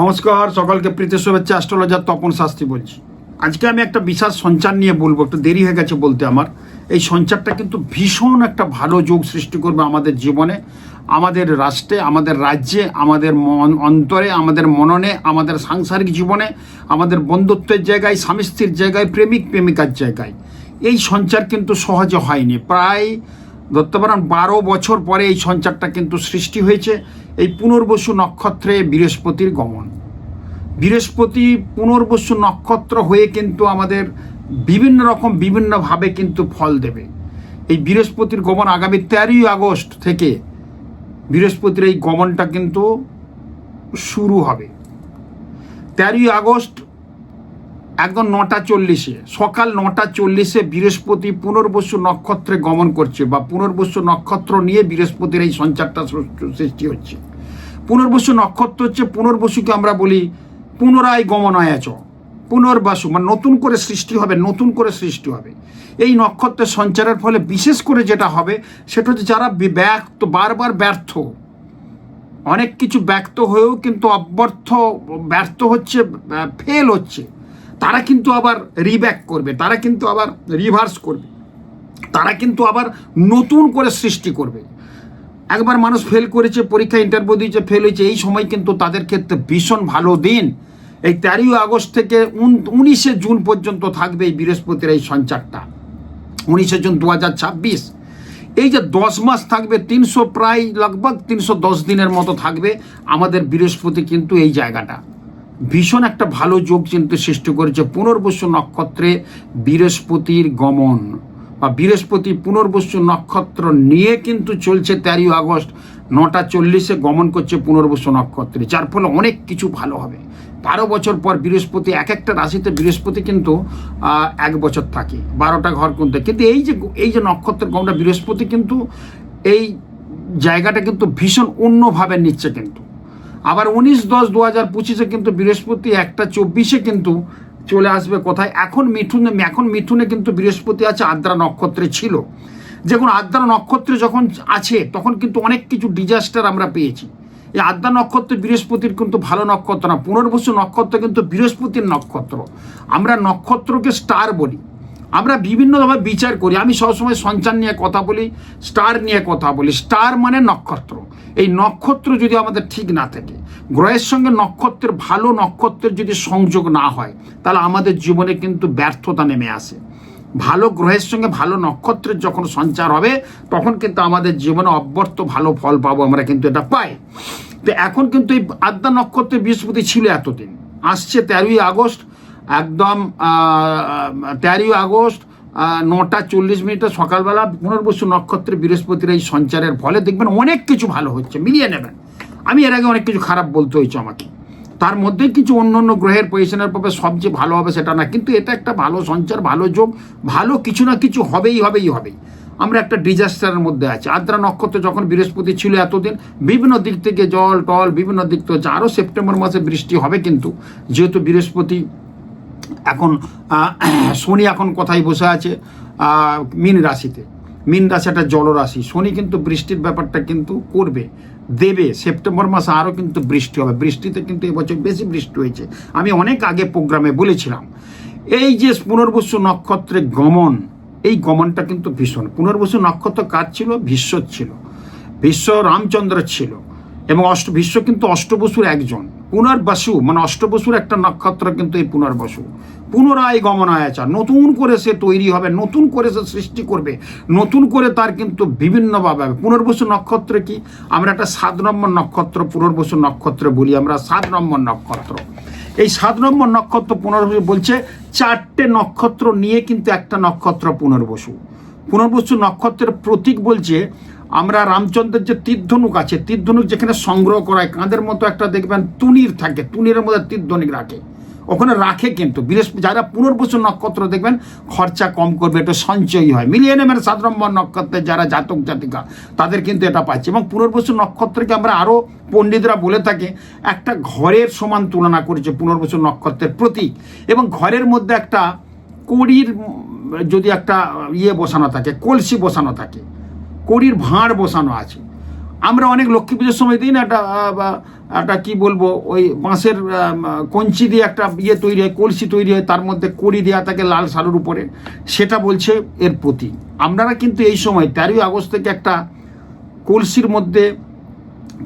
নমস্কার, সকলকে প্রীতি শুভেচ্ছা অ্যাস্ট্রোলজার তপন শাস্ত্রী বলছি। আজকে আমি একটা বিশাল সঞ্চার নিয়ে বলব, একটু দেরি হয়ে গেছে বলতে আমার। এই সঞ্চারটা কিন্তু ভীষণ একটা ভালো যোগ সৃষ্টি করবে আমাদের জীবনে, আমাদের রাষ্ট্রে, আমাদের রাজ্যে, আমাদের মন, অন্তরে, আমাদের মননে, আমাদের সাংসারিক জীবনে, আমাদের বন্ধুত্বের জায়গায়, স্বামী স্ত্রীর জায়গায়, প্রেমিক প্রেমিকার জায়গায়। এই সঞ্চার কিন্তু সহজে হয়নি। প্রায় ধরতে পারেন বারো বছর পরে এই সঞ্চারটা কিন্তু সৃষ্টি হয়েছে। এই পুনর্বসু নক্ষত্রে বৃহস্পতির গমন। বৃহস্পতি পুনর্বসু নক্ষত্র হয়ে কিন্তু আমাদের বিভিন্ন রকম বিভিন্নভাবে কিন্তু ফল দেবে। এই বৃহস্পতির গমন আগামী তেরোই আগস্ট থেকে বৃহস্পতির এই গমনটা কিন্তু শুরু হবে। তেরোই আগস্ট একদম নটা চল্লিশে। সকাল নটা চল্লিশে বৃহস্পতি পুনর্বসু নক্ষত্রে গমন করছে বা পুনর্বসু নক্ষত্র নিয়ে বৃহস্পতির এই সঞ্চারটা সৃষ্টি হচ্ছে। পুনর্বসু নক্ষত্র হচ্ছে পুনর্বসুকে আমরা বলি পুনরায় গমনায়াচ। পুনর্বাসু মানে নতুন করে সৃষ্টি হবে, নতুন করে সৃষ্টি হবে। এই নক্ষত্রের সঞ্চারের ফলে বিশেষ করে যেটা হবে, সেটা হচ্ছে যারা বি- ব্যর্থ বারবার ব্যর্থ। অনেক কিছু ব্যক্ত হয়েও কিন্তু অব্যর্থ, ব্যর্থ হচ্ছে ফেল হচ্ছে। তারা কিন্তু আবার রিব্যাক করবে, তারা কিন্তু আবার রিভার্স করবে, তারা কিন্তু আবার নতুন করে সৃষ্টি করবে। একবার মানুষ ফেল করেছে, পরীক্ষা ইন্টারভিউ দিয়েছে ফেল হয়েছে, এই সময় কিন্তু তাদের ক্ষেত্রে ভীষণ ভালো দিন। এই তেরোই আগস্ট থেকে উনিশে জুন পর্যন্ত থাকবে এই বৃহস্পতির এই সঞ্চারটা। উনিশে জুন দু হাজার ছাব্বিশ। এই যে দশ মাস থাকবে, তিনশো প্রায়, লগভগ তিনশো দশ দিনের মতো থাকবে আমাদের বৃহস্পতি কিন্তু এই জায়গাটা। ভীষণ একটা ভালো যোগ চিন্তা সৃষ্টি করেছে পুনর্বসু নক্ষত্রে বৃহস্পতির গমন। বা বৃহস্পতি পুনর্বসু নক্ষত্র নিয়ে কিন্তু চলছে তেরোই আগস্ট, নটা চল্লিশে গমন করছে পুনর্বসু নক্ষত্রে, যার ফলে অনেক কিছু ভালো হবে। বারো বছর পর বৃহস্পতি, এক একটা রাশিতে বৃহস্পতি কিন্তু এক বছর থাকে, বারোটা ঘর কিন্তু। কিন্তু এই যে এই যে নক্ষত্রের গমনটা, বৃহস্পতি কিন্তু এই জায়গাটা কিন্তু ভীষণ অন্যভাবে নিচ্ছে কিন্তু। আবার উনিশ দশ দু হাজার পঁচিশে কিন্তু বৃহস্পতি, একটা চব্বিশে কিন্তু চলে আসবে কোথায়? এখন মিথুনে এখন মিথুনে কিন্তু বৃহস্পতি আছে আদ্রা নক্ষত্রে ছিল। যখন আদ্রা নক্ষত্রে যখন আছে, তখন কিন্তু অনেক কিছু ডিজাস্টার আমরা পেয়েছি। এই আদ্রা নক্ষত্র বৃহস্পতির কিন্তু ভালো নক্ষত্র না। পুনর্বসু নক্ষত্র কিন্তু বৃহস্পতির নক্ষত্র। আমরা নক্ষত্রকে স্টার বলি। আমরা বিভিন্নভাবে বিচার করি। আমি সবসময় সঞ্চার নিয়ে কথা বলি স্টার নিয়ে কথা বলি। স্টার মানে নক্ষত্র। এই নক্ষত্র যদি আমাদের ঠিক না থাকে, গ্রহের সঙ্গে নক্ষত্রের ভালো নক্ষত্রের যদি সংযোগ না হয়, তাহলে আমাদের জীবনে কিন্তু ব্যর্থতা নেমে আসে। ভালো গ্রহের সঙ্গে ভালো নক্ষত্রের যখন সঞ্চার হবে, তখন কিন্তু আমাদের জীবনে অব্যর্থ ভালো ফল পাবো আমরা কিন্তু এটা পাই। তো এখন কিন্তু এই আদ্যা নক্ষত্রে বৃহস্পতি ছিল এতদিন। আসছে তেরোই আগস্ট, একদম তেরোই আগস্ট নটা চল্লিশ মিনিটে সকালবেলা পুনর্বসু নক্ষত্রে বৃহস্পতির এই সঞ্চারের ফলে দেখবেন অনেক কিছু ভালো হচ্ছে, মিলিয়ে নেবেন। আমি এর আগে অনেক কিছু খারাপ বলতে হয়েছে আমাকে। তার মধ্যে কিছু অন্য অন্য গ্রহের পজিশনের পাবে সবচেয়ে ভালো হবে সেটা না, কিন্তু এটা একটা ভালো সঞ্চার, ভালো যোগ, ভালো কিছু না কিছু হবেই হবেই হবেই। আমরা একটা ডিজাস্টারের মধ্যে আছি। আদ্রা নক্ষত্র যখন বৃহস্পতি ছিল এতদিন, বিভিন্ন দিক থেকে জল, টল, বিভিন্ন দিক থেকে আরও সেপ্টেম্বর মাসে বৃষ্টি হবে কিন্তু, যেহেতু বৃহস্পতি এখন শনি এখন কোথায় বসে আছে? মীন রাশিতে। মীন রাশি একটা জলরাশি। শনি কিন্তু বৃষ্টির ব্যাপারটা কিন্তু করবে, দেবে। সেপ্টেম্বর মাসে আরও কিন্তু বৃষ্টি হবে। বৃষ্টিতে কিন্তু এবছর বেশি বৃষ্টি হয়েছে। আমি অনেক আগে প্রোগ্রামে বলেছিলাম, এই যে পুনর্বসু নক্ষত্রে গমন, এই গমনটা কিন্তু ভীষণ। পুনর্বসু নক্ষত্র কার ছিল? ভীষ্ম ছিল। বিশ্ব রামচন্দ্র ছিল। এবং অষ্ট ভীষ্ম কিন্তু অষ্টবসুর একজন। পুনর্বসু মানে অষ্টবসুর একটা নক্ষত্র কিন্তু এই পুনর্বসু। পুনরায় গমনায়াচার, নতুন করে সে তৈরি হবে, নতুন করে সে সৃষ্টি করবে, নতুন করে তার কিন্তু বিভিন্নভাবে হবে। পুনর্বসু নক্ষত্র কি? আমরা একটা সাত নম্বর নক্ষত্র, পুনর্বসু নক্ষত্র বলি আমরা, সাত নম্বর নক্ষত্র। এই সাত নম্বর নক্ষত্র পুনর্বসু বলছে, চারটে নক্ষত্র নিয়ে কিন্তু একটা নক্ষত্র পুনর্বসু। পুনর্বসু নক্ষত্রের প্রতীক বলছে আমরা রামচন্দ্রের যে তীর্ধনুক আছে, তীর্ধনুক যেখানে সংগ্রহ করায় কাঁধের মতো একটা দেখবেন তুনির থাকে তুনির মধ্যে তীর্ধনুক রাখে। ওখানে রাখে কিন্তু বৃহস্পতি যারা পুনর্বসু নক্ষত্র দেখবেন, খরচা কম করবে এটা সঞ্চয়ী হয়। মিলিয়ে নেবেন সাত নম্বর নক্ষত্রের যারা জাতক, জাতিকা, তাদের কিন্তু এটা পাচ্ছে। এবং পুনর্বসু নক্ষত্রকে আমরা আরও পণ্ডিতরা বলে থাকে, একটা ঘরের সমান তুলনা করেছে পুনর্বসু নক্ষত্রের প্রতীক। এবং ঘরের মধ্যে একটা কড়ির যদি একটা ইয়ে বসানো থাকে, কলসি বসানো থাকে কড়ির ভাঁড় বসানো আছে। আমরা অনেক লক্ষ্মী পুজোর সময় দিই না, একটা একটা কী বলব, ওই বাঁশের কঞ্চি দিয়ে একটা ইয়ে তৈরি হয়, কলসি তৈরি হয়, তার মধ্যে কড়ি দেওয়া থাকে লাল সালুর উপরে। সেটা বলছে এর প্রতি আপনারা কিন্তু এই সময় তেরোই আগস্ট থেকে একটা কলসির মধ্যে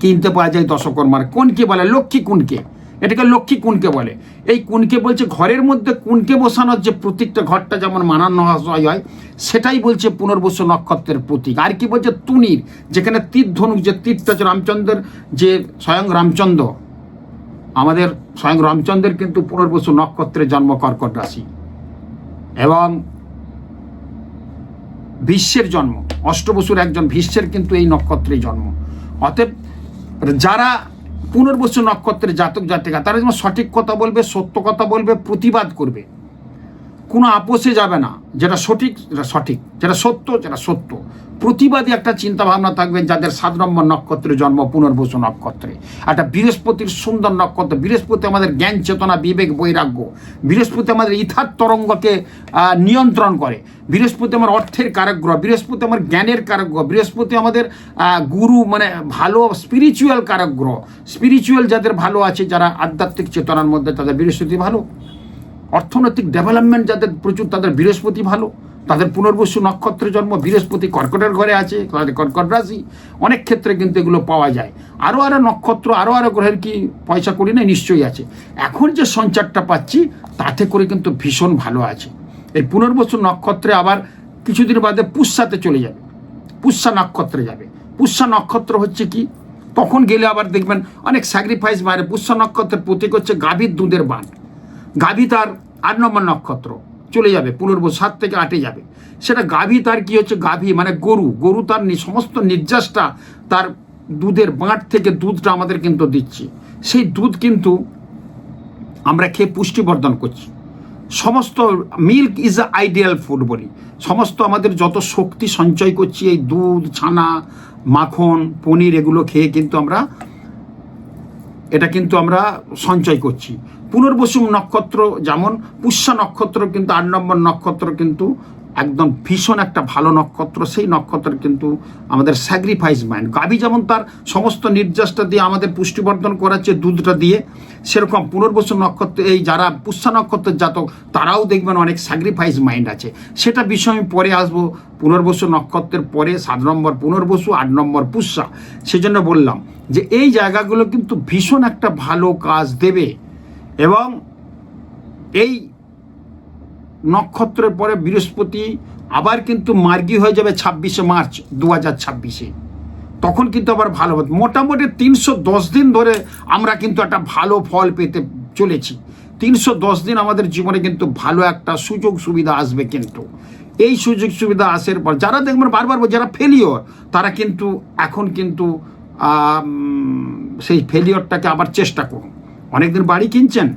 কিনতে পাওয়া যায় দশকর্মার। কোনকে বলে? লক্ষ্মী কুনকে? এটাকে লক্ষ্মী কুনকে বলে। এই কুনকে বলছে ঘরের মধ্যে কুনকে বসানোর যে প্রতীকটা ঘরটা যেমন মানানো হয়, সেটাই বলছে পুনর্বসু নক্ষত্রের প্রতীক। আর কি বলছে? তুনির যেখানে তীর ধনুক যে হচ্ছে রামচন্দ্রের, যে স্বয়ং রামচন্দ্র। আমাদের স্বয়ং রামচন্দ্রের কিন্তু পুনর্বসু নক্ষত্রের জন্ম কর্কট রাশি। এবং বিশ্বের জন্ম, অষ্টবসুর একজন ভীষ্মের কিন্তু এই নক্ষত্রেই জন্ম। অতএব যারা পুনর্বসু নক্ষত্রের জাতক জাতিকা তারা যেমন সঠিক কথা বলবে সত্য কথা বলবে প্রতিবাদ করবে। কোনো আপোষে যাবে না। যেটা সঠিক যেটা সঠিক। যেটা সত্য যেটা সত্য। প্রতিবাদী একটা চিন্তা ভাবনা থাকবে যাদের সাত নম্বর নক্ষত্রে জন্ম, পুনর্বসু নক্ষত্রে। একটা বৃহস্পতির সুন্দর নক্ষত্র। বৃহস্পতি আমাদের জ্ঞান, চেতনা, বিবেক, বৈরাগ্য। বৃহস্পতি আমাদের ইথার তরঙ্গকে নিয়ন্ত্রণ করে। বৃহস্পতি আমার অর্থের কারক গ্রহ। বৃহস্পতি আমার জ্ঞানের কারক গ্রহ। বৃহস্পতি আমাদের গুরু মানে ভালো স্পিরিচুয়াল কারক গ্রহ। স্পিরিচুয়াল যাদের ভালো আছে, যারা আধ্যাত্মিক চেতনার মধ্যে, তাদের বৃহস্পতি ভালো। অর্থনৈতিক ডেভেলপমেন্ট যাদের প্রচুর, তাদের বৃহস্পতি ভালো, তাদের পুনর্বসু নক্ষত্রে জন্ম, বৃহস্পতি কর্কটের ঘরে আছে কর্কট রাশি, অনেক ক্ষেত্রে কিন্তু এগুলো পাওয়া যায়। আরও আরও নক্ষত্র আরও আরও গ্রহের কি পয়সা করি না নিশ্চয়ই আছে। এখন যে সঞ্চারটা পাচ্ছি, তাতে করে কিন্তু ভীষণ ভালো আছে। এই পুনর্বসু নক্ষত্রে আবার কিছুদিন বাদে পুষ্যাতে চলে যাবে। পুষ্যা নক্ষত্রে যাবে। পুষ্যা নক্ষত্র হচ্ছে কি? তখন গেলে আবার দেখবেন অনেক স্যাক্রিফাইস মারে পুষ্যা নক্ষত্রের প্রতীক হচ্ছে গাভীর দুধের বান। গাভী তার আট নম্বর নক্ষত্র, চলে যাবে পুনর্ব সাত থেকে আটে যাবে। সেটা গাভী, তার কি হচ্ছে? গাভী মানে গরু। গরু তার সমস্ত নির্যাসটা তার দুধের বাঁট থেকে দুধটা আমাদের কিন্তু দিচ্ছে। সেই দুধ কিন্তু আমরা খেয়ে পুষ্টিবর্ধন করছি। সমস্ত milk is a ideal food বলি। সমস্ত আমাদের যত শক্তি সঞ্চয় করছি, এই দুধ, ছানা, মাখন, পনির, এগুলো খেয়ে কিন্তু আমরা এটা কিন্তু আমরা সঞ্চয় করছি। পুনর্বসুম নক্ষত্র যেমন, পুষ্যা নক্ষত্র কিন্তু আট নম্বর নক্ষত্র কিন্তু একদম ভীষণ একটা ভালো নক্ষত্র, সেই নক্ষত্র কিন্তু আমাদের স্যাক্রিফাইস মাইন্ড গাভী যেমন তার সমস্ত নির্যাসটা দিয়ে আমাদের পুষ্টিবর্ধন করাচ্ছে দুধটা দিয়ে, সেরকম পুনর্বসু নক্ষত্র, এই যারা পুষ্যা নক্ষত্রের জাতক, তারাও দেখবেন অনেক স্যাক্রিফাইস মাইন্ড আছে। সেটা বিষয় আমি পরে আসব, পুনর্বসু নক্ষত্রের পরে সাত নম্বর পুনর্বসু, আট নম্বর পুষ্যা। সেজন্য বললাম যে এই জায়গাগুলো কিন্তু ভীষণ একটা ভালো কাজ দেবে। এবং এই নক্ষত্রের পরে বৃহস্পতি, আবার কিন্তু মার্গী হয়ে যাবে ছাব্বিশে মার্চ দু হাজার ছাব্বিশে। তখন কিন্তু আবার ভালো হবে। মোটামুটি তিনশো দশ দিন ধরে আমরা কিন্তু একটা ভালো ফল পেতে চলেছি। তিনশো দশ দিন আমাদের জীবনে কিন্তু ভালো একটা সুযোগ সুবিধা আসবে কিন্তু। এই সুযোগ সুবিধা আসার পর যারা দেখবেন বারবার যারা ফেলিওর তারা কিন্তু এখন কিন্তু সেই ফেলিওরটাকে আবার চেষ্টা করুন। অনেকদিন বাড়ি কিনছেন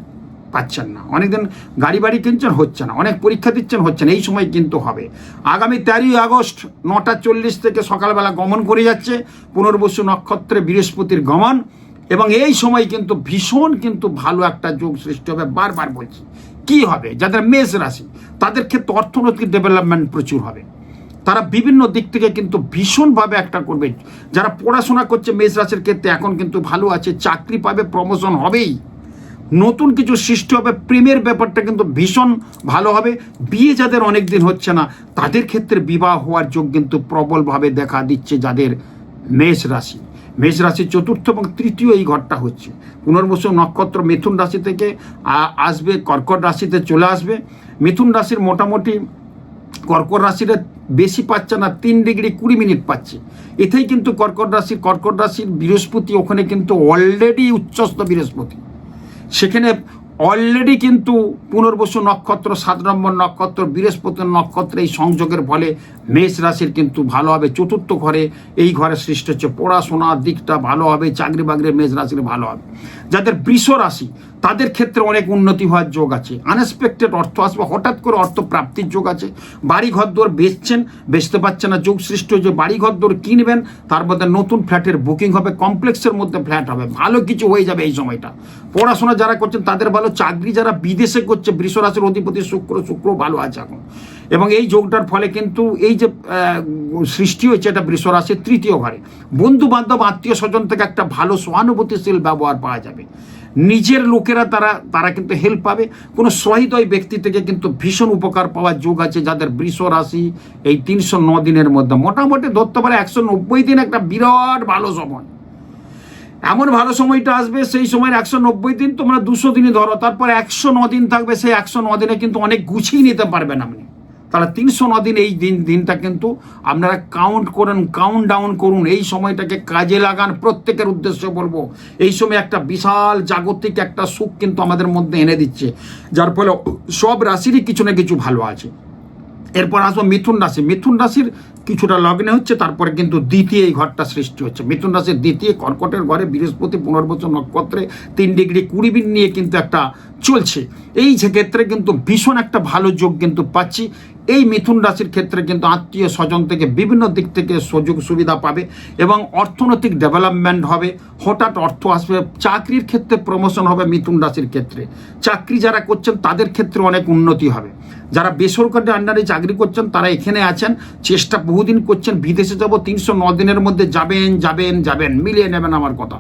পাচ্ছেন না। অনেকদিন গাড়ি বাড়ি কিনছেন, হচ্ছে না। অনেক পরীক্ষা দিচ্ছেন, হচ্ছে না। এই সময় কিন্তু হবে। আগামী তেরোই আগস্ট নটা চল্লিশ থেকে সকালবেলা গমন করে যাচ্ছে পুনর্বসু নক্ষত্রে বৃহস্পতির গমন এবং এই সময় কিন্তু ভীষণ কিন্তু ভালো একটা যোগ সৃষ্টি হবে। বারবার বলছি, কি হবে? যাদের মেষ রাশি, তাদের ক্ষেত্রে অর্থনৈতিক ডেভেলপমেন্ট প্রচুর হবে। তারা বিভিন্ন দিক থেকে কিন্তু ভীষণভাবে একটা করবে। যারা পড়াশোনা করছে, মেষ রাশির ক্ষেত্রে এখন কিন্তু ভালো আছে, চাকরি পাবে প্রমোশন হবেই। নতুন কিছু সৃষ্টি হবে, প্রেমের ব্যাপারটা কিন্তু ভীষণ ভালো হবে। বিয়ে যাদের অনেক দিন হচ্ছে না, তাদের ক্ষেত্রে বিবাহ হওয়ার যোগ কিন্তু প্রবলভাবে দেখা দিচ্ছে যাদের মেষ রাশি। মেষ রাশির চতুর্থ এবং তৃতীয় এই ঘরটা হচ্ছে। পুনর্বসু নক্ষত্র মিথুন রাশি থেকে আসবে, কর্কট রাশিতে চলে আসবে। মিথুন রাশির মোটামুটি কর্কট রাশিটা বেশি পাচ্ছে না, তিন ডিগ্রি কুড়ি মিনিট পাচ্ছে। এতেই কিন্তু কর্কট রাশির কর্কট রাশির বৃহস্পতি ওখানে কিন্তু অলরেডি উচ্চস্থ বৃহস্পতি। সেখানে অলরেডি কিন্তু পুনর্বসু নক্ষত্র, সাত নম্বর নক্ষত্র বৃহস্পতি নক্ষত্র এই সংযোগের ফলে মেষ রাশির কিন্তু ভালো হবে। চতুর্থ ঘরে এই ঘরে সৃষ্টি হচ্ছে পড়াশোনার দিকটা ভালো হবে চাকরি বাকরি মেষ রাশির ভালো হবে। যাদের বৃষ রাশি তাদের ক্ষেত্রে অনেক উন্নতি হওয়ার যোগ আছে। আনএক্সপেক্টেড অর্থ আসবে, হঠাৎ করে অর্থ প্রাপ্তির যোগ আছে। বাড়ি ঘর দোর বেচছেন, বেচতে পারছেন না যোগ সৃষ্টি হয়েছে। বাড়ি ঘর দোর কিনবেন, তার মধ্যে নতুন ফ্ল্যাটের বুকিং হবে, কমপ্লেক্সের মধ্যে ফ্ল্যাট হবে। ভালো কিছু হয়ে যাবে এই সময়টা। পড়াশোনা যারা করছেন, তাদের ভালো চাকরি যারা বিদেশে করছে বৃষরাশির অধিপতি শুক্র শুক্র ভালো আছে এখন। এবং এই যোগটার ফলে কিন্তু এই যে সৃষ্টি হয়েছে এটা বৃষরাশির তৃতীয় ঘরে। বন্ধু বান্ধব আত্মীয় স্বজন থেকে একটা ভালো সহানুভূতিশীল ব্যবহার পাওয়া যাবে। নিজের লোকেরা তারা তারা কিন্তু হেল্প পাবে। কোনো সহৃদয় ব্যক্তি থেকে কিন্তু ভীষণ উপকার পাওয়ার যোগ আছে যাদের বৃষ রাশি এই তিনশো ন দিনের মধ্যে। মোটামুটি ধরতে পারে একশো নব্বই দিন একটা বিরাট ভালো সময়। এমন ভালো সময়টা আসবে, সেই সময়ের একশো নব্বই দিন তোমরা দুশো দিনই ধরো, তারপর একশো ন দিন থাকবে, সেই একশো ন দিনে কিন্তু অনেক গুছিয়ে নিতে পারবেন আপনি। তাহলে তিনশো ন দিন এই দিন, দিনটা কিন্তু আপনারা কাউন্ট করুন কাউন্ট ডাউন করুন। এই সময়টাকে কাজে লাগান, প্রত্যেকের উদ্দেশ্য বলব এই সময় একটা বিশাল জাগতিক একটা সুখ কিন্তু আমাদের মধ্যে এনে দিচ্ছে। যার ফলে সব রাশিরই কিছু না কিছু ভালো আছে। এরপর আসব মিথুন রাশি। মিথুন রাশির কিছুটা লগ্নে হচ্ছে, তারপরে কিন্তু দ্বিতীয় এই ঘরটা সৃষ্টি হচ্ছে। মিথুন রাশির দ্বিতীয় কর্কটের ঘরে বৃহস্পতি, পুনর্বচন নক্ষত্রে তিন ডিগ্রি কুড়ি মিনিট নিয়ে কিন্তু একটা চলছে। এই ক্ষেত্রে কিন্তু ভীষণ একটা ভালো যোগ কিন্তু পাচ্ছি। এই মিথুন রাশির ক্ষেত্রে কিন্তু আত্মীয় স্বজন থেকে বিভিন্ন দিক থেকে সুযোগ সুবিধা পাবে এবং অর্থনৈতিক ডেভেলপমেন্ট হবে। হঠাৎ অর্থ আসবে, চাকরির ক্ষেত্রে প্রমোশন হবে মিথুন রাশির ক্ষেত্রে। চাকরি যারা করছেন তাদের ক্ষেত্রে অনেক উন্নতি হবে। যারা বেসরকারি আন্ডারে চাকরি করছেন, তারা এখানে আছেন। চেষ্টা বহুদিন করছেন। বিদেশে যাব, তিনশো ন দিনের মধ্যে যাবেন যাবেন যাবেন। মিলিয়ে নেবেন আমার কথা।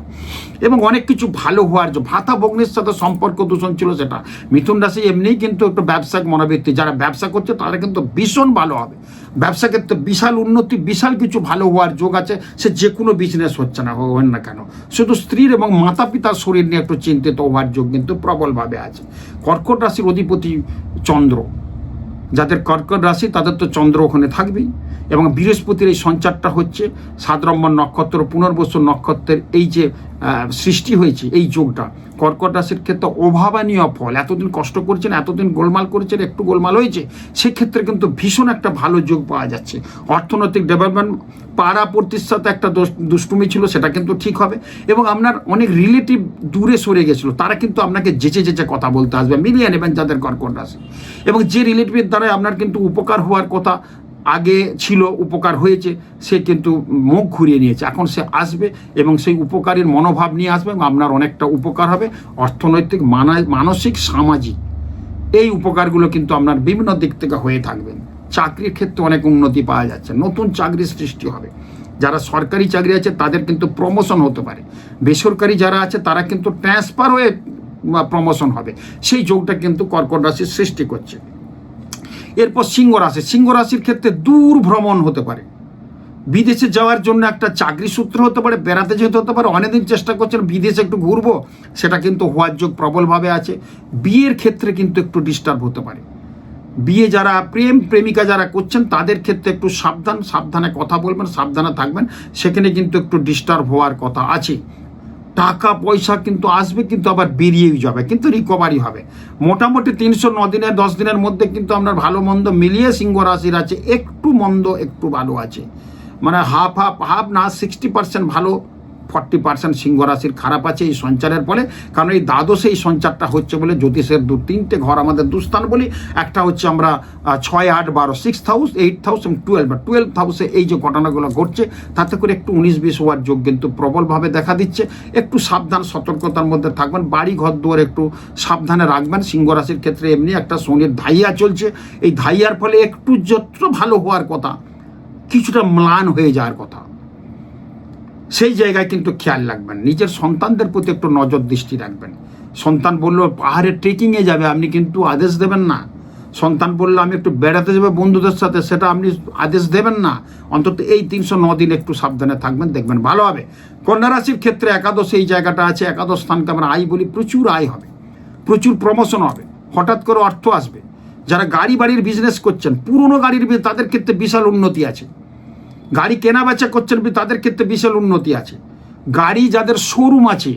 এবং অনেক কিছু ভালো হওয়ার যে ভাতা ভগ্নের সাথে সম্পর্ক দূষণ ছিল সেটা। মিথুন রাশি এমনিই কিন্তু একটু ব্যবসায়িক মনোবৃত্তি। যারা ব্যবসা করছে, তারা কিন্তু ভীষণ ভালো হবে। ব্যবসা ক্ষেত্রে বিশাল উন্নতি, বিশাল কিছু ভালো হওয়ার যোগ আছে। সে যে কোনো বিজনেস হচ্ছে না হবেন না কেন। শুধু স্ত্রীর এবং মাতা পিতার শরীর নিয়ে একটু চিন্তিত হওয়ার যোগ কিন্তু প্রবলভাবে আছে। কর্কট রাশির অধিপতি চন্দ্র। যাদের কর্কট রাশি, তাদের তো চন্দ্র ওখানে থাকবেই। এবং বৃহস্পতির এই সঞ্চারটা হচ্ছে সাদ্রম্বর নক্ষত্র, পুনর্বসু নক্ষত্রের এই যে সৃষ্টি হয়েছে এই যোগটা। কর্কট রাশির ক্ষেত্রে অভাবানীয় ফল। এতদিন কষ্ট করছেন, এতদিন গোলমাল করেছেন, একটু গোলমাল হয়েছে, সেক্ষেত্রে কিন্তু ভীষণ একটা ভালো যোগ পাওয়া যাচ্ছে। অর্থনৈতিক ডেভেলপমেন্ট পাড়া প্রতিষ্ঠাতে একটা দুষ্টুমি ছিল, সেটা কিন্তু ঠিক হবে। এবং আপনার অনেক রিলেটিভ দূরে সরে গেছিল, তারা কিন্তু আপনাকে যেচে যেচে কথা বলতে আসবে, মিলিয়ে নেবেন যাদের কর্কট রাশি। এবং যে রিলেটিভের দ্বারা আপনার কিন্তু উপকার হওয়ার কথা আগে ছিল, উপকার হয়েছে, সে কিন্তু মুখ ঘুরিয়ে নিয়েছে। এখন সে আসবে এবং সেই উপকারের মনোভাব নিয়ে আসবে এবং আপনার অনেকটা উপকার হবে, অর্থনৈতিক মানা- মানসিক, সামাজিক। এই উপকারগুলো কিন্তু আপনার বিভিন্ন দিক থেকে হয়ে থাকবেন চাকরির ক্ষেত্রে অনেক উন্নতি পাওয়া যাচ্ছে, নতুন চাকরির সৃষ্টি হবে। যারা সরকারি চাকরি আছে, তাদের কিন্তু প্রমোশন হতে পারে। বেসরকারি যারা আছে, তারা কিন্তু ট্রান্সফার হয়ে প্রমোশন হবে। সেই যোগটা কিন্তু কর্কট রাশির সৃষ্টি করছে। এরপর সিংহ রাশি। সিংহ রাশির ক্ষেত্রে দূর ভ্রমণ হতে পারে। বিদেশে যাওয়ার জন্য একটা চাকরি সূত্র হতে পারে, বেড়াতে যেতে হতে পারে, অনেকদিন চেষ্টা করছেন, বিদেশে একটু ঘুরবো, সেটা কিন্তু হওয়ার যোগ প্রবলভাবে আছে। বিয়ের ক্ষেত্রে কিন্তু একটু ডিস্টার্ব হতে পারে। বিয়ে যারা প্রেম, প্রেমিকা যারা করছেন, তাদের ক্ষেত্রে একটু সাবধান, সাবধানে কথা বলবেন, সাবধানে থাকবেন, সেখানে কিন্তু একটু ডিস্টার্ব হওয়ার কথা আছে। টাকা পয়সা কিন্তু আসবে, কিন্তু আবার বেরিয়েই যাবে, কিন্তু রিকভারি হবে। মোটামুটি তিনশো ন দিনের, দশ দিনের মধ্যে কিন্তু আপনার ভালো মন্দ মিলিয়ে সিংহ রাশির আছে, একটু মন্দ, একটু ভালো আছে। মানে হাফ হাফ হাফ না সিক্সটি পার্সেন্ট ভালো ফর্টি পার্সেন্ট সিংহ রাশির খারাপ আছে এই সঞ্চারের ফলে। কারণ এই দ্বাদশে এই সঞ্চারটা হচ্ছে বলে জ্যোতিষের দু তিনটে ঘর আমাদের দুস্থান বলি। একটা হচ্ছে আমরা ছয় আট বারো সিক্স হাউস এইট হাউস এবং টুয়েলভ টুয়েলভ হাউসে এই যে ঘটনাগুলো ঘটছে, তাতে করে একটু উনিশ বিশ হওয়ার যোগ কিন্তু প্রবলভাবে দেখা দিচ্ছে। একটু সাবধান, সতর্কতার মধ্যে থাকবেন বাড়ি ঘর দুয়ার একটু সাবধানে রাখবেন। সিংহ রাশির ক্ষেত্রে এমনি একটা শনির ধাইয়া চলছে। এই ধাইয়ার ফলে একটু যত ভালো হওয়ার কথা, কিছুটা ম্লান হয়ে যাওয়ার কথা। সেই জায়গায় কিন্তু খেয়াল রাখবেন। নিজের সন্তানদের প্রতি একটু নজর দৃষ্টি রাখবেন। সন্তান বলল, পাহাড়ে ট্রেকিংয়ে যাবে, আপনি কিন্তু আদেশ দেবেন না। সন্তান বলল, আমি একটু বেড়াতে যাব বন্ধুদের সাথে, সেটা আপনি আদেশ দেবেন না। অন্তত এই তিনশো ন দিন একটু সাবধানে থাকবেন, দেখবেন ভালো হবে। কন্যা রাশির ক্ষেত্রে একাদশ এই জায়গাটা আছে, একাদশ স্থানকে আমরা আয় বলি, প্রচুর আয় হবে, প্রচুর প্রমোশন হবে। হঠাৎ করে অর্থ আসবে। যারা গাড়ি বাড়ির বিজনেস করছেন, পুরনো গাড়ির তাদের ক্ষেত্রে বিশাল উন্নতি আছে। গাড়ি কেনা বেচা করছেন তাদের ক্ষেত্রে বিশাল উন্নতি আছে। গাড়ি যাদের শোরুম আছে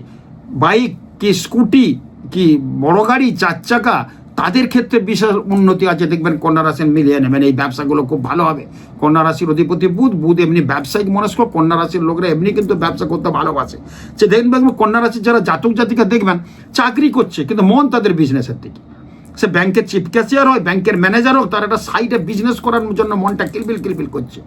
বাইক কি স্কুটি কি বড় গাড়ি, চার চাকা, তাদের ক্ষেত্রে বিশেষ উন্নতি আছে। দেখবেন কন্যা রাশির মিলিয়ে নেবেন, এই ব্যবসাগুলো খুব ভালো হবে। কন্যা রাশির অধিপতি বুধ বুধ এমনি ব্যবসায়িক মনস্ক, কন্যা রাশির লোকরা এমনি কিন্তু ব্যবসা করতে ভালোবাসে। সে দেখবেন কন্যা রাশির যারা জাতক জাতিকা দেখবেন, চাকরি করছে, কিন্তু মন তাদের বিজনেসের দিকে। সে ব্যাংকের চিফ ক্যাশিয়ার হয়, ব্যাংকের ম্যানেজার হোক, তার একটা সাইডে বিজনেস করার জন্য মনটা কিলবিল কিলবিল করছে।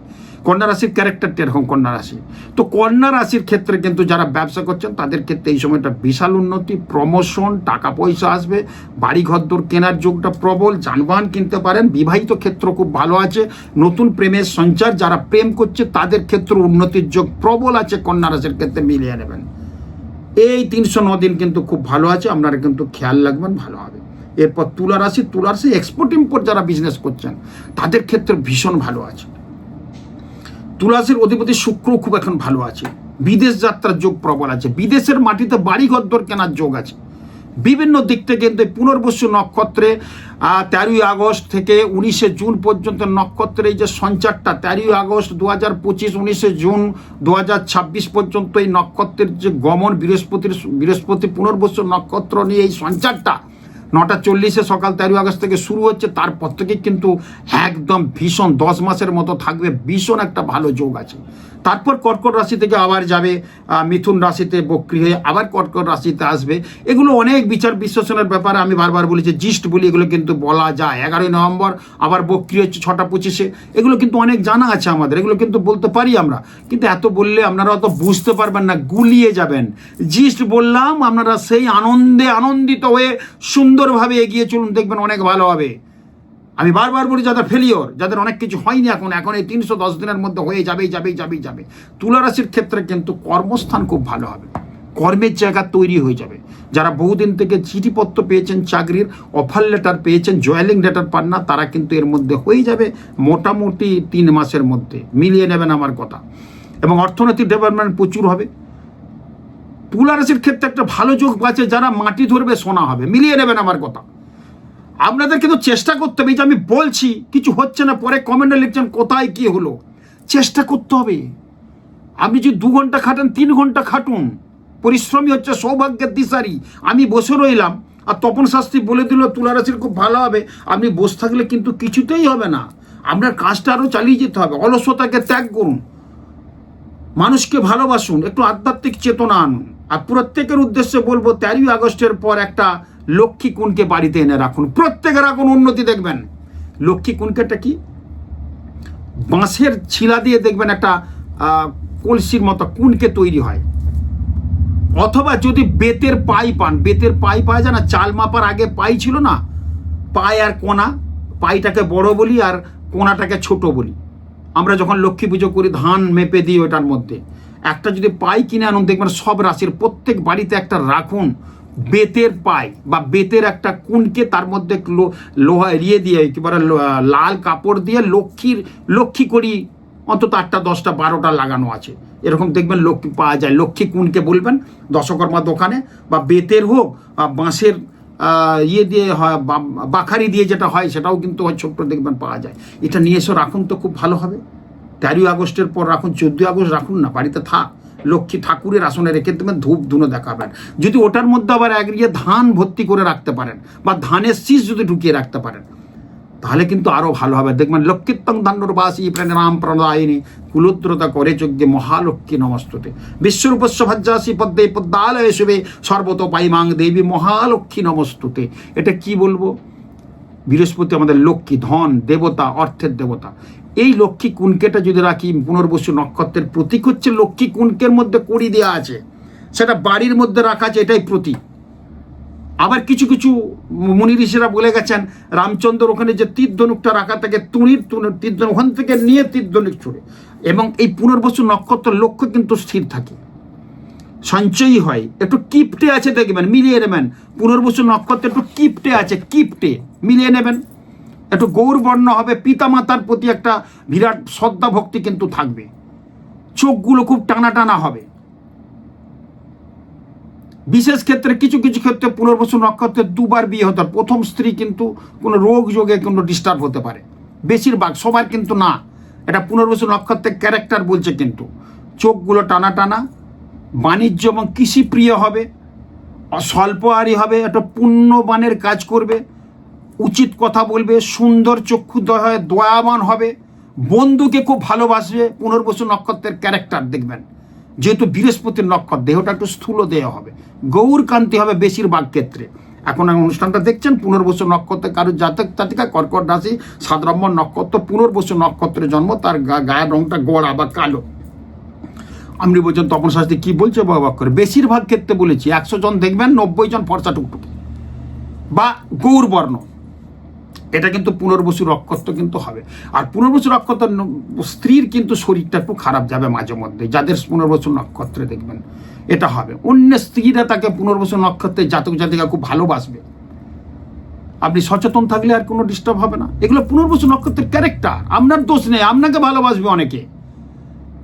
কন্যা রাশির ক্যারেক্টারটা এরকম কন্যা রাশি। তো কন্যা রাশির ক্ষেত্রে কিন্তু যারা ব্যবসা করছেন, তাদের ক্ষেত্রে এই সময়টা বিশাল উন্নতি প্রমোশন টাকা পয়সা আসবে বাড়ি ঘরদোর কেনার যোগটা প্রবল, যানবাহন কিনতে পারেন, বিবাহিত ক্ষেত্র খুব ভালো আছে, নতুন প্রেমের সঞ্চার, যারা প্রেম করছে, তাদের ক্ষেত্রে উন্নতির যোগ প্রবল আছে, কন্যা রাশির ক্ষেত্রে মিলিয়ে নেবেন। এই তিনশো দিন কিন্তু খুব ভালো আছে, আপনারা কিন্তু খেয়াল রাখবেন, ভালো হবে। এরপর তুলা রাশি তুলা রাশি এক্সপোর্ট ইম্পোর্ট যারা বিজনেস করছেন, তাদের ক্ষেত্রে ভীষণ ভালো আছে। তুলাসের অধিপতি শুক্র খুব এখন ভালো আছে। বিদেশ যাত্রার যোগ প্রবল আছে। বিদেশের মাটিতে বাড়ি ঘরদর কেনার যোগ আছে। বিভিন্ন দিক থেকে কিন্তু পুনর্বসু নক্ষত্রে তেরোই আগস্ট থেকে উনিশে জুন পর্যন্ত নক্ষত্রের এই যে সঞ্চারটা, তেরোই আগস্ট দু হাজার পঁচিশ, উনিশে জুন দু হাজার ছাব্বিশ পর্যন্ত এই নক্ষত্রের যে গমন বৃহস্পতির, বৃহস্পতি পুনর্বসু নক্ষত্র নিয়ে এই সঞ্চারটা নটা চল্লিশে সকাল তেরোই আগস্ট থেকে শুরু হচ্ছে। তারপর থেকে কিন্তু একদম ভীষণ দশ মাসের মতো থাকবে। ভীষণ একটা ভালো যোগ আছে। তারপর কর্কট রাশি থেকে আবার যাবে মিথুন রাশিতে বক্রি হয়ে আবার কর্কট রাশিতে আসবে। এগুলো অনেক বিচার বিশ্লেষণের ব্যাপারে, আমি বারবার বলেছি, জিস্ট বলি, এগুলো কিন্তু বলা যায়। এগারোই নভেম্বর, আবার বক্রি হচ্ছে ছটা পঁচিশে। এগুলো কিন্তু অনেক জানা আছে আমাদের, এগুলো কিন্তু বলতে পারি আমরা। কিন্তু এত বললে আপনারা অত বুঝতে পারবেন না, গুলিয়ে যাবেন। জিস্ট বললাম, আপনারা সেই আনন্দে, আনন্দিত হয়ে সুন্দরভাবে এগিয়ে চলুন, দেখবেন অনেক ভালো হবে। আমি বারবার বলি, যাদের ফেলিওর যাদের অনেক কিছু হয়নি এখন এখন এই তিনশো দশ দিনের মধ্যে হয়ে যাবেই যাবেই যাবেই যাবে। তুলা রাশির ক্ষেত্রে কিন্তু কর্মস্থান খুব ভালো হবে। কর্মের জায়গা তৈরি হয়ে যাবে। যারা বহুদিন থেকে চিঠিপত্র পেয়েছেন, চাকরির অফার লেটার পেয়েছেন জয়েলিং লেটার পান না, তারা কিন্তু এর মধ্যে হয়ে যাবে মোটামুটি তিন মাসের মধ্যে। মিলিয়ে নেবেন আমার কথা। এবং অর্থনৈতিক ডেভেলপমেন্ট প্রচুর হবে। তুলা রাশির ক্ষেত্রে একটা ভালো যোগ আছে, যারা মাটি ধরবে, সোনা হবে। মিলিয়ে নেবেন আমার কথা। আপনাদের কিন্তু চেষ্টা করতে হবে যে আমি বলছি, কিছু হচ্ছে না, পরে কমেন্টে লিখছেন কোথায় কি হলো। চেষ্টা করতে হবে। আপনি যদি দু ঘণ্টা খাটেন, তিন ঘণ্টা খাটুন। পরিশ্রমী হচ্ছে সৌভাগ্যের দিশারি। আমি বসে রইলাম, আর তপন শাস্ত্রী বলে দিল, তুলারাশির খুব ভালো হবে। আপনি বসে থাকলে কিন্তু কিছুতেই হবে না। আপনার কাজটা আরও চালিয়ে যেতে হবে। অলসতাকে ত্যাগ করুন। মানুষকে ভালোবাসুন, একটু আধ্যাত্মিক চেতনা আনুন। আর প্রত্যেকের উদ্দেশ্যে বলব, তেরোই আগস্টের পর একটা লক্ষ্মী কুণকে বাড়িতে এনে রাখুন? প্রত্যেকের এখন উন্নতি দেখবেন। লক্ষ্মী কুণকেটা কি? বাঁশের ছিলা দিয়ে দেখবেন একটা কলসির মতো কুণকে তৈরি হয়। অথবা যদি বেতের পাই পান, বেতের পাই পাওয়া যায় না? চাল মাপার আগে পাই ছিল না? পাই আর কোনা পাইটাকে বড় বলি আর কোনাটাকে ছোট বলি। আমরা যখন লক্ষ্মী পুজো করি, ধান মেপে দিই ওটার মধ্যে। একটা যদি পাই কিনে আনুন, দেখবেন সব রাশির প্রত্যেক বাড়িতে একটা রাখুন। বেতের পাই বা বেতের একটা কুনকে তার মধ্যে লোহা এড়িয়ে দিয়ে একেবারে লো- লাল কাপড় দিয়ে লক্ষ্মীর লক্ষ্মী করি, অন্তত আটটা, দশটা, বারোটা লাগানো আছে। এরকম দেখবেন লক্ষ্মী পাওয়া যায়। লক্ষ্মী কুনকে বলবেন দশকর্মা দোকানে বা বেতের হোক বাঁশের ইয়ে দিয়ে হয় বাখারি দিয়ে যেটা হয়, সেটাও কিন্তু হয় ছোট্ট দেখবেন পাওয়া যায়। এটা নিয়ে এসে রাখুন তো খুব ভালো হবে। তেরোই আগস্টের পর রাখুন, চোদ্দোই আগস্ট রাখুন না, বাড়িতে থাক। লক্ষ্মী ঠাকুরের আসনে রেখে দেবেন ধূপ ধুনো দেখাবেন। যদি ওটার মধ্যে আবার এক ধান ভর্তি করে রাখতে পারেন বা ধানের শীষ যদি ঢুকিয়ে রাখতে পারেন, তাহলে কিন্তু আরও ভালো হবে। দেখবেন লক্ষ্মীত্তং ধনুর্বাসী প্রেণরাম প্রদায়িনী কুলুদ্রতা করে যজ্ঞে মহালক্ষ্মী নমস্তুতে। বিশ্বরূপস্য ভজ্জাসী পদ্মে পদ্মালয় শুভে সর্বত পাইমাং দেবী মহালক্ষ্মী নমস্তুতে। এটা কি বলব? বৃহস্পতি আমাদের লক্ষ্মী, ধন, দেবতা, অর্থের দেবতা। এই লক্ষ্মী কুণকেটা যদি রাখি, পুনর্বসু নক্ষত্রের প্রতীক হচ্ছে লক্ষ্মী কুণকের মধ্যে কড়ি দেওয়া আছে। সেটা বাড়ির মধ্যে রাখা আছে, এটাই প্রতীক। আবার কিছু কিছু মুনি ঋষিরা বলে গেছেন, রামচন্দ্র ওখানে যে তীর ধনুকটা রাখা থাকে তুনির তীর ধনুক ওখান থেকে নিয়ে তীর ধনুক ছুড়ে। এবং এই পুনর্বসু নক্ষত্র লক্ষ্য কিন্তু স্থির থাকে। সঞ্চয়ী হয়। একটু কিপটে আছে দেখবেন, মিলিয়ে নেবেন। পুনর্বসু নক্ষত্র একটু কিপটে আছে, কিপটে। মিলিয়ে নেবেন। একটু গৌরবর্ণ হবে, পিতামাতার প্রতি একটা বিরাট শ্রদ্ধা, ভক্তি কিন্তু থাকবে। চোখগুলো খুব টানা টানা হবে। বিশেষ ক্ষেত্রে কিছু কিছু ক্ষেত্রে পুনর্বসু নক্ষত্রে দুবার বিয়ে হতে প্রথম স্ত্রী কিন্তু কোনো রোগ যোগে কিন্তু ডিস্টার্ব হতে পারে। বেশিরভাগ, সবার কিন্তু না। এটা পুনর্বসু নক্ষত্রের ক্যারেক্টার বলছে কিন্তু। চোখগুলো টানা টানা বাণিজ্য এবং কৃষি প্রিয় হবে স্বল্প আরই হবে, একটা পুণ্যবানের কাজ করবে। উচিত কথা বলবে, সুন্দর হয় দয়াবান হবে, বন্ধুকে খুব ভালোবাসবে, পুনর্বসু নক্ষত্রের ক্যারেক্টার দেখবেন। যেহেতু বৃহস্পতির নক্ষত্র, দেহটা একটু স্থূল দেহ হবে, গৌর কান্তি হবে বেশিরভাগ ক্ষেত্রে। এখন অনুষ্ঠানটা দেখছেন, পুনর্বসু নক্ষত্রে কারোর জাতক, জাতিকা, কর্কট রাশি নম্বর নক্ষত্র, পুনর্বসু নক্ষত্রের জন্ম, তার গায়ের রংটা গোড়া বা কালো। আপনি বলছেন, তপন শাস্ত্রী কি বলছে, বাবা করে, বেশিরভাগ ক্ষেত্রে বলেছি, একশো জন দেখবেন, নব্বই জন ফর্সা টুকটুকি। বা গৌর বর্ণ এটা কিন্তু পুনর্বসু নক্ষত্র কিন্তু হবে। আর পুনর্বসু নক্ষত্র ন- স্ত্রীর কিন্তু শরীরটা একটু খারাপ যাবে মাঝে মধ্যে, যাদের পুনর্বসু নক্ষত্রে দেখবেন, এটা হবে। অন্য স্ত্রীরা তাকে পুনর্বসু নক্ষত্রে জাতক জাতিকা খুব ভালোবাসবে। আপনি সচেতন থাকলে আর কোনো ডিস্টার্ব হবে না। এগুলো পুনর্বসু নক্ষত্রের ক্যারেক্টার আপনার দোষ নেই, আপনাকে ভালোবাসবে অনেকে।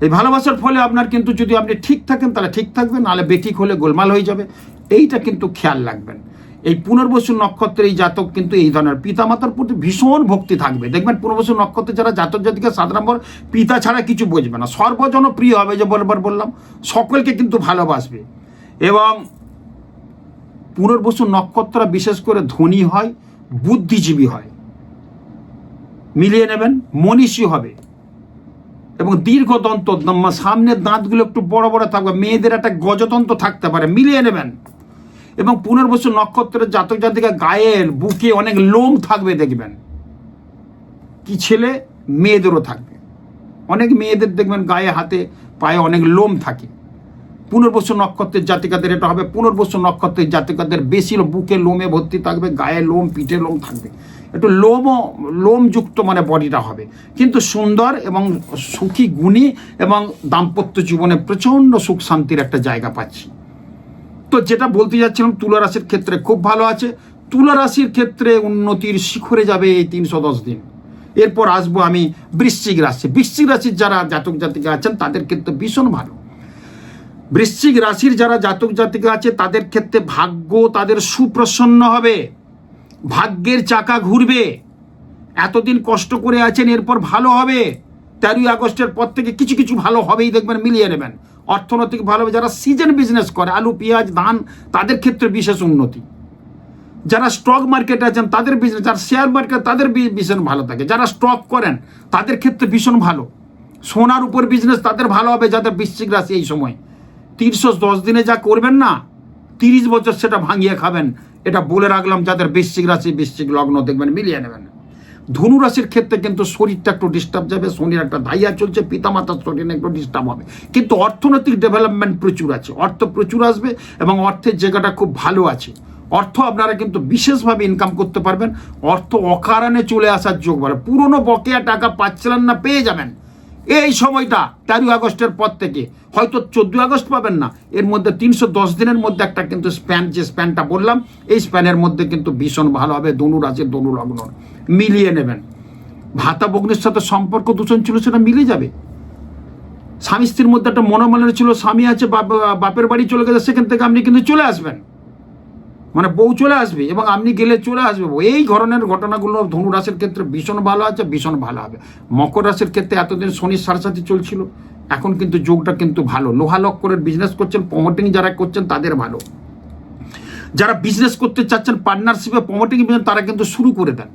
এই ভালোবাসার ফলে আপনার কিন্তু যদি আপনি ঠিক থাকেন, তাহলে ঠিক থাকবে নাহলে বেঠিক হলে গোলমাল হয়ে যাবে। এইটা কিন্তু খেয়াল রাখবেন। এই পুনর্বসু নক্ষত্রের এই জাতক কিন্তু এই ধরনের পিতামাতার প্রতি ভীষণ ভক্তি থাকবে। দেখবেন পুনর্বসু নক্ষত্রে যারা জাতক জাতিকা সাত নম্বর, পিতা ছাড়া কিছু বুঝবে না। সর্বজনপ্রিয় হবে যে বলবার বললাম, সকলকে কিন্তু ভালোবাসবে। এবং পুনর্বসু নক্ষত্র বিশেষ করে ধনী হয়, বুদ্ধিজীবী হয়। মিলিয়ে নেবেন, মনীষী হবে। এবং দীর্ঘদন্ত, সামনের দাঁতগুলো একটু বড় বড় থাকবে, মেয়েদের একটা গজতন্ত্র থাকতে পারে। মিলিয়ে নেবেন। এবং পুনর্বসু নক্ষত্রের জাতক জাতিকা গায়ের বুকে অনেক লোম থাকবে দেখবেন। কি ছেলে? মেয়েদেরও থাকবে। অনেক মেয়েদের দেখবেন গায়ে, হাতে, পায়ে অনেক লোম থাকে। পুনর্বসু নক্ষত্রের জাতিকাদের এটা হবে। পুনর্বসু নক্ষত্রের জাতিকাদের বেশি বুকে লোমে ভর্তি থাকবে, গায়ে লোম, পিঠে লোম থাকবে। একটু লোমও লোমযুক্ত মানে বডিটা হবে। কিন্তু সুন্দর এবং সুখী, গুণী এবং দাম্পত্য জীবনে প্রচণ্ড সুখ শান্তির একটা জায়গা পাচ্ছি। তো যেটা বলতে যাচ্ছিলাম, তুলা রাশির ক্ষেত্রে খুব ভালো আছে। তুলা রাশির ক্ষেত্রে উন্নতির শিখরে যাবে এই তিনশো দশ দিন। এরপর আসব আমি বৃশ্চিক রাশি। বৃশ্চিক রাশির যারা জাতক জাতিকা আছেন, তাদের ক্ষেত্রে ভীষণ ভালো। বৃশ্চিক রাশির যারা জাতক জাতিকা আছে, তাদের ক্ষেত্রে ভাগ্য তাদের সুপ্রসন্ন হবে। ভাগ্যের চাকা ঘুরবে। এতদিন কষ্ট করে আছেন, এরপর ভালো হবে। তেরোই আগস্টের পর থেকে কিছু কিছু ভালো হবেই দেখবেন, মিলিয়ে নেবেন। অর্থনৈতিক ভালো যারা সিজন বিজনেস করে, আলু, পেঁয়াজ, ধান, তাদের ক্ষেত্রে বিশেষ উন্নতি। যারা স্টক মার্কেটে আছেন, তাদের বিজনেস যারা শেয়ার মার্কেট তাদের ভীষণ ভালো থাকে। যারা স্টক করেন, তাদের ক্ষেত্রে ভীষণ ভালো। সোনার উপর বিজনেস তাদের ভালো হবে যাদের বৃশ্চিক রাশি এই সময়। তিনশো দশ দিনে যা করবেন না, তিরিশ বছর সেটা ভাঙিয়ে খাবেন। এটা বলে রাখলাম যাদের বৃশ্চিক রাশি, বৃশ্চিক লগ্ন দেখবেন, মিলিয়ে নেবেন। ধনু রাশির ক্ষেত্রে কিন্তু শরীরটা একটু ডিস্টার্ব যাবে, শনির একটা দাইয়া চলছে, পিতামাতার শরীর একটু ডিস্টার্ব হবে। কিন্তু অর্থনৈতিক ডেভেলপমেন্ট প্রচুর আছে। অর্থ প্রচুর আসবে এবং অর্থের জায়গাটা খুব ভালো আছে। অর্থ আপনারা কিন্তু বিশেষভাবে ইনকাম করতে পারবেন। অর্থ অকারণে চলে আসার যোগ বলে পুরনো বকেয়া টাকা পাচ্ছিলেন না, পেয়ে যাবেন। এই সময়টা, তেরোই আগস্টের পর থেকে। হয়তো চোদ্দই আগস্ট পাবেন না। এর মধ্যে তিনশো দশ দিনের মধ্যে একটা কিন্তু স্প্যান, যে স্প্যানটা বললাম, এই স্প্যানের মধ্যে কিন্তু ভীষণ ভালো হবে। ধনু রাশির ধনু লগ্ন মিলিয়ে নেবেন। ভাতা বগ্নের সাথে সম্পর্ক দূষণ ছিল, সেটা মিলে যাবে। স্বামী স্ত্রীর মধ্যে একটা মনোমালিন্য ছিল, স্বামী আছে, বাপ- বাপের বাড়ি চলে গেছে, সেখান থেকে আপনি কিন্তু চলে আসবেন। মানে বউ চলে আসবে এবং আপনি গেলে চলে আসবে। এই ধরনের ঘটনাগুলো ধনু রাশির ক্ষেত্রে ভীষণ ভালো আছে, ভীষণ ভালো হবে। মকর রাশির ক্ষেত্রে এতদিন শনির সারসাথী চলছিল, এখন কিন্তু যোগটা কিন্তু ভালো। লোহা লক্করের বিজনেস করছেন প্রমোটিং যারা করছেন তাদের ভালো। যারা বিজনেস করতে চাচ্ছেন পার্টনারশিপে প্রমোটিং তারা কিন্তু শুরু করে দেন।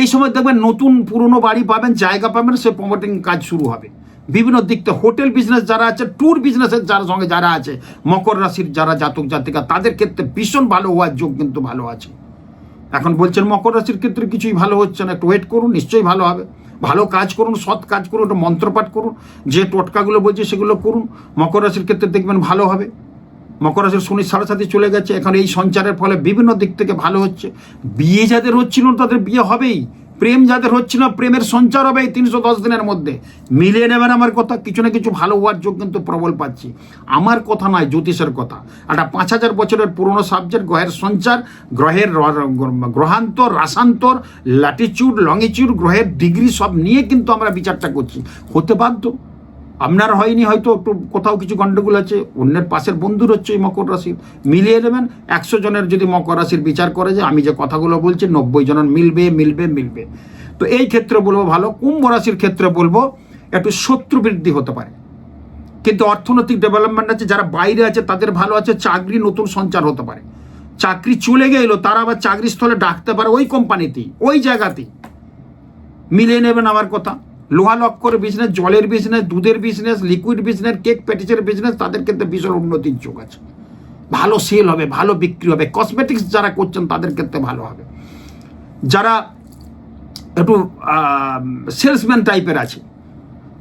এই সময় দেখবেন নতুন পুরনো বাড়ি পাবেন, জায়গা পাবেন, সে প্রমোটিং কাজ শুরু হবে। বিভিন্ন দিক থেকে হোটেল বিজনেস যারা আছে ট্যুর বিজনেসের যার সঙ্গে যারা আছে, মকর রাশির যারা জাতক জাতিকা, তাদের ক্ষেত্রে ভীষণ ভালো হওয়ার যোগ কিন্তু ভালো আছে। এখন বলছেন মকর রাশির ক্ষেত্রে কিছুই ভালো হচ্ছে না, একটু ওয়েট করুন, নিশ্চয়ই ভালো হবে। ভালো কাজ করুন, সৎ কাজ করুন, একটু মন্ত্রপাঠ করুন, যে টোটকাগুলো বলছে সেগুলো করুন, মকর রাশির ক্ষেত্রে দেখবেন ভালো হবে। মকর রাশির শনি সাড়ে সাথে চলে গেছে, এখন এই সঞ্চারের ফলে বিভিন্ন দিক থেকে ভালো হচ্ছে। বিয়ে যাদের হচ্ছিল তাদের বিয়ে হবেই। প্রেম যাদের হচ্ছে না প্রেমের সঞ্চার হবে এই তিনশো দশ দিনের মধ্যে। মিলিয়ে নেবেন আমার কথা, কিছু না কিছু ভালো হওয়ার যোগ কিন্তু প্রবল পাচ্ছি। আমার কথা নয়, জ্যোতিষের কথা। একটা পাঁচ হাজার বছরের পুরনো সাবজেক্ট গ্রহের সঞ্চার, গ্রহের গ্রহান্তর, রাসান্তর ল্যাটিচিউড লংচিউড গ্রহের ডিগ্রি সব নিয়ে কিন্তু আমরা বিচারটা করছি। হতে বাধ্য। আপনার হয়নি, হয়তো কোথাও কিছু গন্ডগোল আছে, অন্যের পাশের বন্ধুর হচ্ছে এই মকর রাশির। মিলিয়ে নেবেন, একশো জনের যদি মকর রাশির বিচার করে যে, আমি যে কথাগুলো বলছি, নব্বই জনের মিলবে মিলবে মিলবে। তো এই ক্ষেত্রে বলব ভালো, কুম্ভ রাশির ক্ষেত্রে বলব, একটু শত্রু বৃদ্ধি হতে পারে। কিন্তু অর্থনৈতিক ডেভেলপমেন্ট আছে, যারা বাইরে আছে, তাদের ভালো আছে, চাকরি, নতুন সঞ্চার হতে পারে। চাকরি চলে গেলো, তারা আবার চাকরির স্থলে ডাকতে পারে ওই কোম্পানিতেই ওই জায়গাতেই। মিলিয়ে নেবেন আমার কথা। লোহা লক্কর বিজনেস জলের বিজনেস দুধের বিজনেস লিকুইড বিজনেস কেক প্যাটিসের বিজনেস তাদের ক্ষেত্রে ভীষণ উন্নতির যোগ আছে। ভালো সেল হবে, ভালো বিক্রি হবে। কসমেটিক্স যারা করছেন, তাদের ক্ষেত্রে ভালো হবে। যারা একটু সেলসম্যান টাইপের আছে,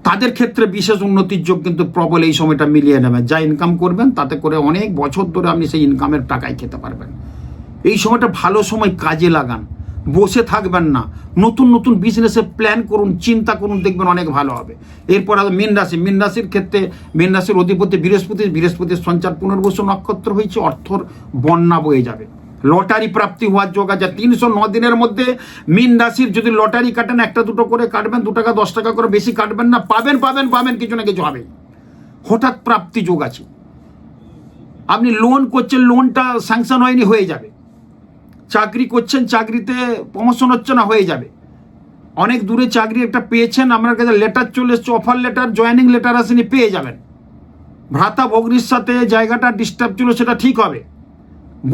তাদের ক্ষেত্রে বিশেষ উন্নতির যোগ কিন্তু প্রবল এই সময়টা মিলিয়ে নেবেন যা ইনকাম করবেন, তাতে করে অনেক বছর ধরে আপনি সেই ইনকামের টাকায় খেতে পারবেন। এই সময়টা ভালো সময় কাজে লাগান। বসে থাকবেন না। নতুন নতুন বিজনেসের প্ল্যান করুন, চিন্তা করুন, দেখবেন অনেক ভালো হবে। এরপর আর মীন রাশি। মীন রাশির ক্ষেত্রে, মীন রাশির অধিপতি বৃহস্পতি, বৃহস্পতির সঞ্চার পুনর্বসু নক্ষত্র হয়েছে, অর্থর বন্যা বয়ে যাবে। লটারি প্রাপ্তি হওয়ার যোগ আছে। তিনশো ন দিনের মধ্যে মীন রাশির যদি লটারি কাটেন, একটা দুটো করে কাটবেন, দু টাকা, দশ টাকা করে বেশি কাটবেন না, পাবেন পাবেন পাবেন, কিছু না কিছু হবে। হঠাৎ প্রাপ্তি যোগ আছে। আপনি লোন করছেন লোনটা স্যাংশন হয়নি, হয়ে যাবে। চাকরি করছেন, চাকরিতে প্রমোশন হচ্ছে না, হয়ে যাবে। অনেক দূরে চাকরি একটা পেয়েছেন, আপনার কাছে লেটার চলে এসছে অফার লেটার জয়েনিং লেটার আসেনি, পেয়ে যাবেন। ভ্রাতা ভগ্নির সাথে জায়গাটা ডিস্টার্ব ছিল, সেটা ঠিক হবে।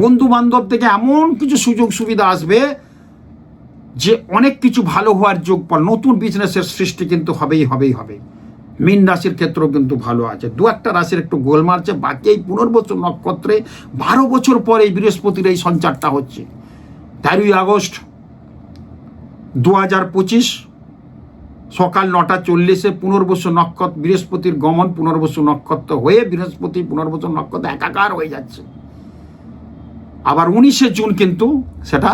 বন্ধু বান্ধব থেকে এমন কিছু সুযোগ সুবিধা আসবে যে অনেক কিছু ভালো হওয়ার যোগ পর নতুন বিজনেসের সৃষ্টি কিন্তু হবেই হবেই হবে মীন রাশির ক্ষেত্রেও কিন্তু ভালো আছে। দু একটা রাশির একটু গোল মারছে বাকি এই পুনর্বছর নক্ষত্রে বারো বছর পর এই বৃহস্পতির এই সঞ্চারটা হচ্ছে। তেরোই আগস্ট দু হাজার পঁচিশ সকাল নটা চল্লিশে পুনর্বসু নক্ষত্র, বৃহস্পতির গমন পুনর্বসু নক্ষত্র হয়ে বৃহস্পতি পুনর্বসু নক্ষত্র একাকার হয়ে যাচ্ছে। আবার উনিশে জুন কিন্তু সেটা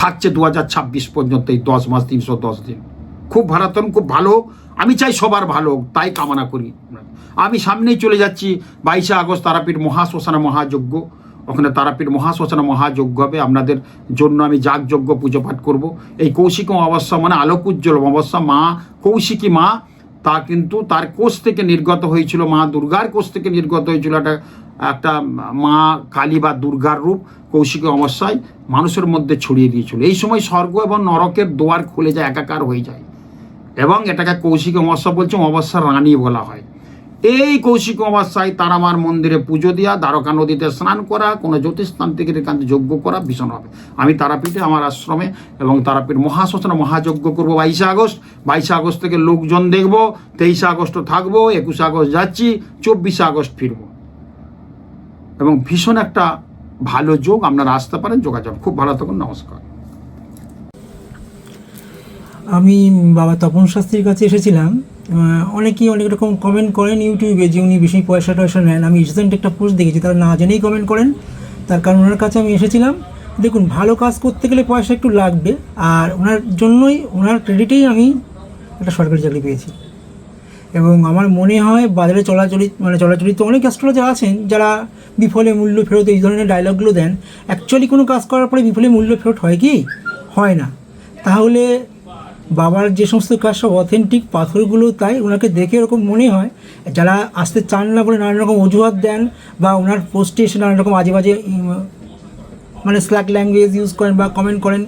থাকছে দু হাজার ছাব্বিশ পর্যন্ত, এই দশ মাস, তিনশো দশ দিন। খুব ভারাতন, খুব ভালো। আমি চাই সবার ভালো তাই কামনা করি। আমি সামনেই চলে যাচ্ছি, বাইশে আগস্ট তারাপীঠ মহাশ্মশানা মহাযজ্ঞ। ওখানে তারাপীঠ মহাশ্মশানা মহাযজ্ঞ হবে আপনাদের জন্য আমি যাগযজ্ঞ পুজো পাঠ করব। এই কৌশিক অমাবস্যা মানে আলোক উজ্জ্বল অমাবস্যা মা কৌশিকী মা, তা কিন্তু তার কোষ থেকে নির্গত হয়েছিল। মা দুর্গার কোষ থেকে নির্গত হয়েছিল একটা একটা মা কালী বা দুর্গার রূপ কৌশিকী অমাবস্যায় মানুষের মধ্যে ছড়িয়ে দিয়েছিল। এই সময় স্বর্গ এবং নরকের দোয়ার খুলে যায়, একাকার হয়ে যায়। এবং এটাকে কৌশিক অমাবস্যা বলছে, অমাবস্যার রানী বলা হয়। এই কৌশিক অমাবস্যায় তারামার মন্দিরে পুজো দেওয়া দ্বারকা নদীতে স্নান করা, কোনো জ্যোতিষতান্ত্রিকের একান্তে যজ্ঞ করা ভীষণ হবে। আমি তারাপীঠে, আমার আশ্রমে এবং তারাপীঠ মহাশ্মশানে মহাযজ্ঞ করব বাইশে আগস্ট। বাইশে আগস্ট থেকে লোকজন দেখব, তেইশে আগস্ট থাকব, একুশে আগস্ট যাচ্ছি, চব্বিশে আগস্ট ফিরবো। এবং ভীষণ একটা ভালো যোগ, আপনারা আসতে পারেন, যোগাযোগ। খুব ভালো থাকুন, নমস্কার। আমি বাবা তপন শাস্ত্রীর কাছে এসেছিলাম। অনেকেই অনেক রকম কমেন্ট করেন ইউটিউবে যে উনি বেশি পয়সা টয়সা নেন। আমি রিসেন্ট একটা পোস্ট দেখেছি, তারা না জেনেই কমেন্ট করেন। তার কারণ ওনার কাছে আমি এসেছিলাম। দেখুন, ভালো কাজ করতে গেলে পয়সা একটু লাগবে, আর ওনার জন্যই, ওনার ক্রেডিটেই আমি একটা সরকারি চাকরি পেয়েছি। এবং আমার মনে হয় বাজারে চলাচলিত মানে চলাচলিত অনেক অ্যাস্ট্রোলজার আছেন, যারা বিফলে মূল্য ফেরত, এই ধরনের ডায়লগগুলো দেন অ্যাকচুয়ালি কোনো কাজ করার পরে বিফলে মূল্য ফেরত হয় কি? হয় না। তাহলে বাবার যে সমস্ত কাজ সব অথেন্টিক পাথরগুলো তাই ওনাকে দেখে এরকম মনে হয়। যারা আসতে চান না বলে নানান রকম অজুহাত দেন বা ওনার পোস্টে এসে নানান রকম আজে বাজে মানে স্ল্যাক ল্যাঙ্গুয়েজ ইউজ করেন বা কমেন্ট করেন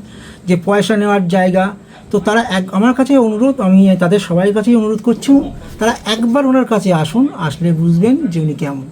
যে পয়সা নেওয়ার জায়গা। তো তারা এক, আমার কাছে অনুরোধ, আমি তাদের সবাই কাছেই অনুরোধ করছি, তারা একবার ওনার কাছে আসুন, আসলে বুঝবেন যে উনি কেমন।